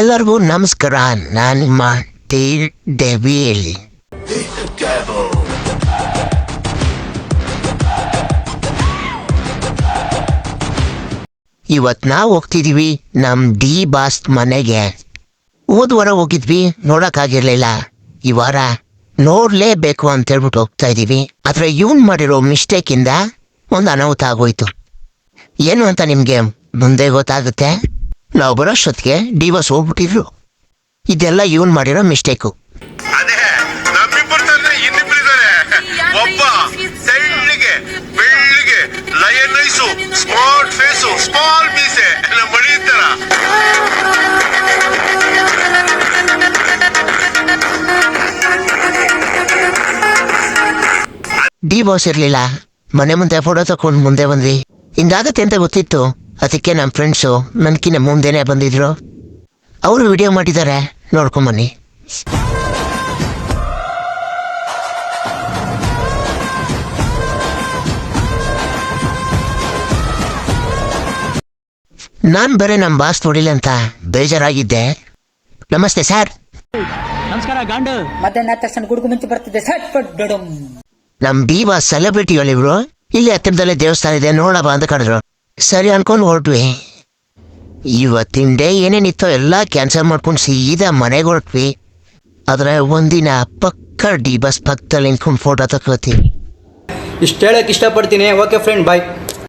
ಎಲ್ಲರಿಗೂ ನಮಸ್ಕಾರ. ನಾನು ನಿಮ್ಮ ಟಿ ಡೆವಿಲ್ ಇವತ್ತು ನಾವು ಹೋಗ್ತಿದ್ದೀವಿ ನಮ್ಮ ಡಿ ಬಾಸ್ ಮನೆಗೆ. ಹೋದ ವಾರ ಹೋಗಿದ್ವಿ ನೋಡೋಕ್ಕಾಗಿರ್ಲಿಲ್ಲ ಈ ವಾರ ನೋಡಲೇಬೇಕು ಅಂತ ಹೇಳ್ಬಿಟ್ಟು ಹೋಗ್ತಾ ಇದ್ದೀವಿ ಆದರೆ ಇವನ್ ಮಾಡಿರೋ ಮಿಸ್ಟೇಕಿಂದ ಒಂದು ಅನಾಹುತ ಆಗೋಯ್ತು. ಏನು ಅಂತ ನಿಮಗೆ ಮುಂದೆ ಗೊತ್ತಾಗುತ್ತೆ? ನಾವು ಬರೋಷ್ಟೊತ್ತಿಗೆ ಡಿವೋರ್ಸ್ ಹೋಗ್ಬಿಟ್ಟಿದ್ರು ಇದೆಲ್ಲ ಇವನ್ ಮಾಡಿರೋ ಮಿಸ್ಟೇಕು. ಅದೇ ನಮ್ಮಿಬ್ಬರು ತಂದ್ರೆ ಇನ್ನಿಬ್ಬರಿದ್ದಾರೆ ಒಬ್ಬ ತೆಳ್ಳಿಗೆ ಬೆಳ್ಳಿಗೆ lion eyes smart face small ಮೀಸೆ ನಮ್ಮ ಮಣಿ ತರ ಡಿವೋರ್ಸ್ ಇರ್ಲಿಲ್ಲ. ಮನೆ ಮುಂದೆ ಫೋಟೋ ತಕೊಂಡು ಮುಂದೆ ಬಂದ್ವಿ. ಹಿಂಗಾಗತ್ತೆ ಅಂತ ಗೊತ್ತಿತ್ತು. ಅದಕ್ಕೆ ನಮ್ಮ ಫ್ರೆಂಡ್ಸು ನನಗಿನ್ನ ಮುಂದೆನೆ ಬಂದಿದ್ರು. ಅವರು ವಿಡಿಯೋ ಮಾಡಿದ್ದಾರೆ ನೋಡ್ಕೊಂಬನ್ನಿ. ನಾನು ಬೇರೆ ನಮ್ಮ ಬಾಸ್ ನೋಡಿಲ್ಲ ಅಂತ ಬೇಜಾರಾಗಿದ್ದೆ. ನಮಸ್ತೆ ಸರ್ ನಮಸ್ಕಾರ ಗಾಂಡು. ಮಧ್ಯಾಹ್ನ ತಕ್ಷಣ ಗುಡುಗು ಮುಂಚೆ ಬರ್ತಿದ್ದೆ ಸಟ್ ಪಟ್ ಡಡಮ್ ನಮ್ ಬೀವಾ ಸೆಲೆಬ್ರಿಟಿಗಳಿವ್ರು ಇಲ್ಲಿ ಹತ್ತಿರದಲ್ಲೇ ದೇವಸ್ಥಾನ ಇದೆ ನೋಡಬಾ ಅಂತ ಕರೆದ್ರು. ಸರಿ ಅನ್ಕೊಂಡು ಹೊರಟ್ವಿ. ಇವತ್ತಿನ ಡೇ ಏನೇನಿತ್ತೋ ಎಲ್ಲ ಕ್ಯಾನ್ಸಲ್ ಮಾಡ್ಕೊಂಡು ಸೀದಾ ಮನೆಗೆ ಹೊರಟ್ವಿ. ಆದ್ರೆ ಒಂದಿನ ಪಕ್ಕ ಡಿ ಬಸ್ ಪಕ್ಕದಲ್ಲಿ ನಿಂತ್ಕೊಂಡು ಫೋಟೋ ತಗೋತೀವಿ ಇಷ್ಟು ಹೇಳಕ್ಕೆ ಇಷ್ಟಪಡ್ತೀನಿ. Okay friend bye